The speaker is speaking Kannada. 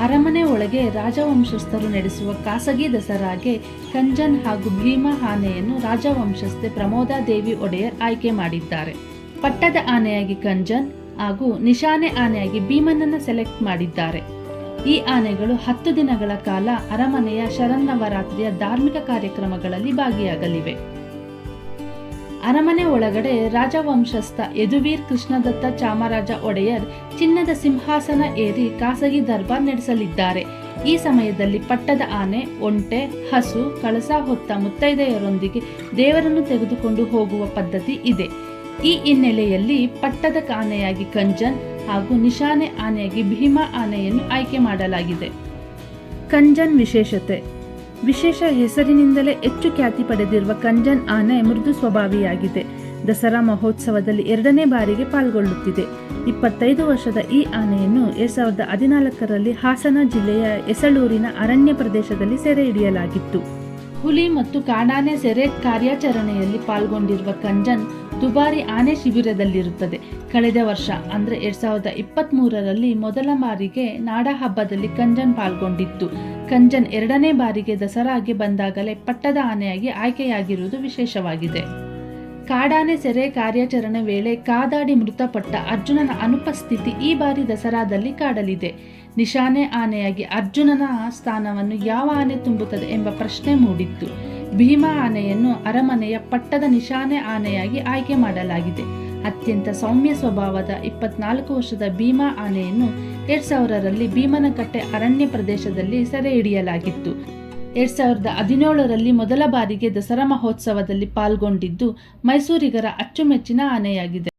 ಅರಮನೆ ಒಳಗೆ ರಾಜವಂಶಸ್ಥರು ನಡೆಸುವ ಖಾಸಗಿ ದಸರಾಗೆ ಕಂಜನ್ ಹಾಗೂ ಭೀಮ ಆನೆಯನ್ನು ರಾಜವಂಶಸ್ಥೆ ಪ್ರಮೋದಾದೇವಿ ಒಡೆಯರ್ ಆಯ್ಕೆ ಮಾಡಿದ್ದಾರೆ. ಪಟ್ಟದ ಆನೆಯಾಗಿ ಕಂಜನ್ ಹಾಗೂ ನಿಶಾನೆ ಆನೆಯಾಗಿ ಭೀಮನನ್ನು ಸೆಲೆಕ್ಟ್ ಮಾಡಿದ್ದಾರೆ. ಈ ಆನೆಗಳು ಹತ್ತು ದಿನಗಳ ಕಾಲ ಅರಮನೆಯ ಶರನ್ನವರಾತ್ರಿಯ ಧಾರ್ಮಿಕ ಕಾರ್ಯಕ್ರಮಗಳಲ್ಲಿ ಭಾಗಿಯಾಗಲಿವೆ. ಅರಮನೆ ಒಳಗಡೆ ರಾಜವಂಶಸ್ಥ ಯದುವೀರ್ ಕೃಷ್ಣದತ್ತ ಚಾಮರಾಜ ಒಡೆಯರ್ ಚಿನ್ನದ ಸಿಂಹಾಸನ ಏರಿ ಖಾಸಗಿ ದರ್ಬಾರ್ ನಡೆಸಲಿದ್ದಾರೆ. ಈ ಸಮಯದಲ್ಲಿ ಪಟ್ಟದ ಆನೆ, ಒಂಟೆ, ಹಸು, ಕಳಸ ಹೊತ್ತ ಮುತ್ತೈದೆಯರೊಂದಿಗೆ ದೇವರನ್ನು ತೆಗೆದುಕೊಂಡು ಹೋಗುವ ಪದ್ಧತಿ ಇದೆ. ಈ ಹಿನ್ನೆಲೆಯಲ್ಲಿ ಪಟ್ಟದ ಆನೆಯಾಗಿ ಕಂಜನ್ ಹಾಗೂ ನಿಶಾನೆ ಆನೆಯಾಗಿ ಭೀಮಾ ಆನೆಯನ್ನು ಆಯ್ಕೆ ಮಾಡಲಾಗಿದೆ. ಕಂಜನ್ ವಿಶೇಷತೆ ವಿಶೇಷ ಹೆಸರಿನಿಂದಲೇ ಹೆಚ್ಚು ಖ್ಯಾತಿ ಪಡೆದಿರುವ ಕಂಜನ್ ಆನೆ ಮೃದು ಸ್ವಭಾವಿಯಾಗಿದೆ. ದಸರಾ ಮಹೋತ್ಸವದಲ್ಲಿ ಎರಡನೇ ಬಾರಿಗೆ ಪಾಲ್ಗೊಳ್ಳುತ್ತಿದೆ. ಇಪ್ಪತ್ತೈದು ವರ್ಷದ ಈ ಆನೆಯನ್ನು ಎರಡ್ ಸಾವಿರದ ಹದಿನಾಲ್ಕರಲ್ಲಿ ಹಾಸನ ಜಿಲ್ಲೆಯ ಎಸಳೂರಿನ ಅರಣ್ಯ ಪ್ರದೇಶದಲ್ಲಿ ಸೆರೆ ಹಿಡಿಯಲಾಗಿತ್ತು. ಹುಲಿ ಮತ್ತು ಕಾಡಾನೆ ಸೆರೆ ಕಾರ್ಯಾಚರಣೆಯಲ್ಲಿ ಪಾಲ್ಗೊಂಡಿರುವ ಕಂಜನ್ ದುಬಾರಿ ಆನೆ ಶಿಬಿರದಲ್ಲಿರುತ್ತದೆ. ಕಳೆದ ವರ್ಷ, ಅಂದರೆ ಎರಡ್ ಸಾವಿರದ ಇಪ್ಪತ್ತ್ ಮೂರರಲ್ಲಿ ಮೊದಲ ಬಾರಿಗೆ ನಾಡ ಹಬ್ಬದಲ್ಲಿ ಕಂಜನ್ ಪಾಲ್ಗೊಂಡಿತ್ತು. ಕಂಜನ್ ಎರಡನೇ ಬಾರಿಗೆ ದಸರಾಗೆ ಬಂದಾಗಲೇ ಪಟ್ಟದ ಆನೆಯಾಗಿ ಆಯ್ಕೆಯಾಗಿರುವುದು ವಿಶೇಷವಾಗಿದೆ. ಕಾಡಾನೆ ಸೆರೆ ಕಾರ್ಯಾಚರಣೆ ವೇಳೆ ಕಾದಾಡಿ ಮೃತಪಟ್ಟ ಅರ್ಜುನನ ಅನುಪಸ್ಥಿತಿ ಈ ಬಾರಿ ದಸರಾದಲ್ಲಿ ಕಾಡಲಿದೆ. ನಿಶಾನೆ ಆನೆಯಾಗಿ ಅರ್ಜುನನ ಸ್ಥಾನವನ್ನು ಯಾವ ಆನೆ ತುಂಬುತ್ತದೆ ಎಂಬ ಪ್ರಶ್ನೆ ಮೂಡಿತ್ತು. ಭೀಮಾ ಆನೆಯನ್ನು ಅರಮನೆಯ ಪಟ್ಟದ ನಿಶಾನೆ ಆನೆಯಾಗಿ ಆಯ್ಕೆ ಮಾಡಲಾಗಿದೆ. ಅತ್ಯಂತ ಸೌಮ್ಯ ಸ್ವಭಾವದ ಇಪ್ಪತ್ನಾಲ್ಕು ವರ್ಷದ ಭೀಮಾ ಆನೆಯನ್ನು ಎರಡ್ ಸಾವಿರರಲ್ಲಿ ಭೀಮನಕಟ್ಟೆ ಅರಣ್ಯ ಪ್ರದೇಶದಲ್ಲಿ ಸೆರೆ ಹಿಡಿಯಲಾಗಿತ್ತು. ಎರಡ್ ಸಾವಿರದ ಹದಿನೇಳರಲ್ಲಿ ಮೊದಲ ಬಾರಿಗೆ ದಸರಾ ಮಹೋತ್ಸವದಲ್ಲಿ ಪಾಲ್ಗೊಂಡಿದ್ದು ಮೈಸೂರಿಗರ ಅಚ್ಚುಮೆಚ್ಚಿನ ಆನೆಯಾಗಿದೆ.